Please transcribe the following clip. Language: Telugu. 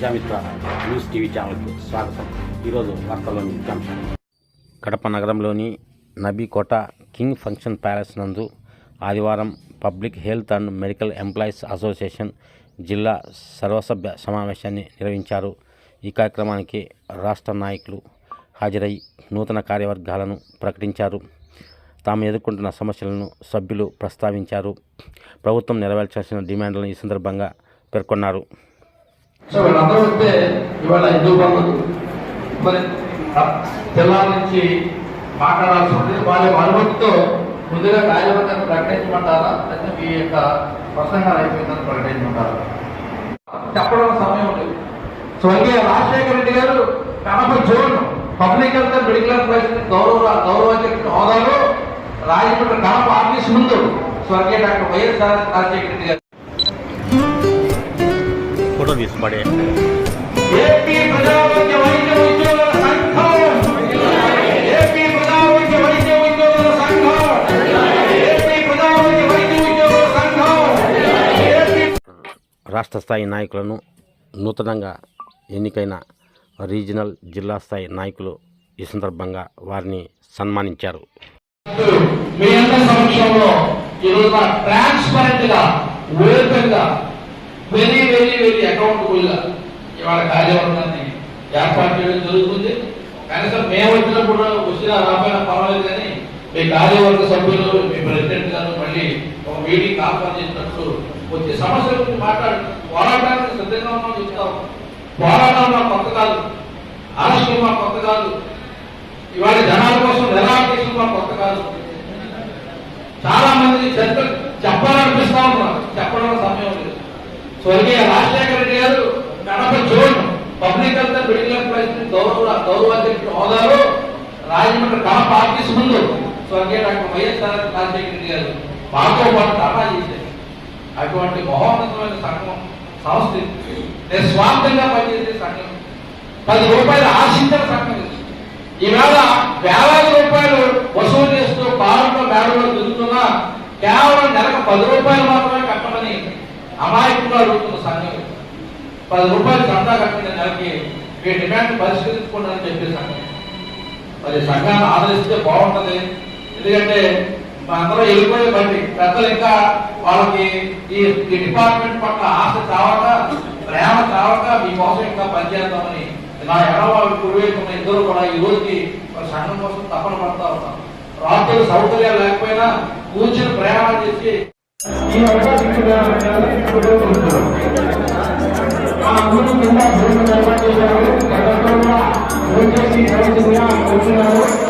ప్రజామిత్ర న్యూస్ టీవీ ఛానల్కి స్వాగతం. ఈరోజు వార్తల్లోని ముఖ్యాంశాలు కడప నగరంలోని నబీకోట కింగ్ ఫంక్షన్ ప్యాలెస్ నందు ఆదివారం public health and medical employees association జిల్లా సర్వసభ్య సమావేశాన్ని నిర్వహించారు. ఈ కార్యక్రమానికి రాష్ట్ర నాయకులు హాజరై నూతన కార్యవర్గాలను ప్రకటించారు. తాము ఎదుర్కొంటున్న సమస్యలను సభ్యులు ప్రస్తావించారు. ప్రభుత్వం నెరవేర్చాల్సిన డిమాండ్లను ఈ సందర్భంగా పేర్కొన్నారు. సో వీళ్ళందరూ వస్తే ఇవాళ హిందూ బంధువులు మరి జిల్లాల నుంచి మాట్లాడాల్సి ఉంటుంది వాళ్ళ అనుమతితో ముందుగా కార్యవర్గాన్ని ప్రకటించమంటారా? లేకపోతే మీ యొక్క ప్రసంగాలు అయిపోయిందని ప్రకటించమంటారా? చెప్పడం సమయం లేదు. స్వర్గీయ Rajasekhara Reddy garu Kadapa zone public health and medical price గౌరవ గౌరవాధ్యక్షుడు హోదాలో రాజమండ్రి కడప ఆఫీస్ ముందు స్వర్గీయ డాక్టర్ వైఎస్ రాజశేఖర రెడ్డి గారు. ఫోటో ఏపీ రాష్ట్ర స్థాయి నాయకులను నూతనంగా ఎన్నికైన రీజనల్ జిల్లా స్థాయి నాయకులు ఈ సందర్భంగా వారిని సన్మానించారు. మీ అందరి సమక్షంలో ఈ రోజున ట్రాన్స్పరెంట్ గా ఓపెన్గా వెరీ వెరీ వెరీ అకౌంటబుల్గా ఇవాళ కార్యవర్గాన్ని ఏర్పాటు చేయడం జరుగుతుంది. కనీసం మేము వచ్చినప్పుడు వచ్చినా రాబోయినా పర్వాలేదు కానీ మీ కార్యవర్గ సభ్యులు మీ ప్రెసిడెంట్ గారు మళ్ళీ ఒక మీటింగ్ ఆహ్వానం చేసినట్టు వచ్చే సమస్యల గురించి మాట్లాడు. పోరాటానికి సిద్ధంగా ఉన్నాం చెప్తాం పోరాటం మా కొత్త కాదు. ఆలస్యం మా కొత్త కాదు. ఇవాళ జనాల కోసం నిరాకరించడం మా కొత్త కాదు. చాలా మంది చెప్ప చెప్పాలనిపిస్తా ఉన్నారు. చెప్పడం సమయం లేదు. స్వర్గీయ Rajasekhara Reddy garu Kadapa zone public health and medical employees గౌరవ గౌరవాధ్యక్షుడు హోదాలో రాజమండ్రి కడప ఆఫీస్ ముందు స్వర్గీయ డాక్టర్ వైఎస్ఆర్ రాజశేఖర రెడ్డి గారు మాతో పాటు ధర్నా చేశారు. అటువంటి మహోన్నతమైన సంఘం సంస్థ నిస్వార్థంగా పనిచేసే సంఘం. పది రూపాయలు ఆశించిన సంఘం ఈవేళ వేలాది రూపాయలు వసూలు చేస్తూ కారులో మేడలో తిరుగుతున్నా కేవలం నెలకు పది రూపాయలు మాత్రమే అమాయకులు అడుగుతున్న సంఘం పది రూపాయలు చందా కట్టిన నెలకి మీ డిమాండ్ పరిష్కరించుకోండి అని చెప్పే సంఘం మరి సంఘాన్ని ఆదరిస్తే బాగుంటది. ఎందుకంటే అందరూ వెళ్ళిపోయే బట్టి పెద్దలు ఇంకా వాళ్ళకి ఈ డిపార్ట్మెంట్ పట్ల ఆశ చావక ప్రేమ చావక మీకోసం ఇంకా పనిచేద్దామని నా ఎడవాళ్ళు కుడివైపున్న ఇద్దరు కూడా ఈ రోజుకి మరి సంఘం కోసం తపన పడతా ఉన్నాం. రాత్రులు సౌకర్యాలు లేకపోయినా కూర్చుని ప్రయాణం చేసి ఈ అవకాశం ఆ ముందు కింద భూమి ఏర్పాటు చేశారు గతంలో కూడా భోజనం చేసి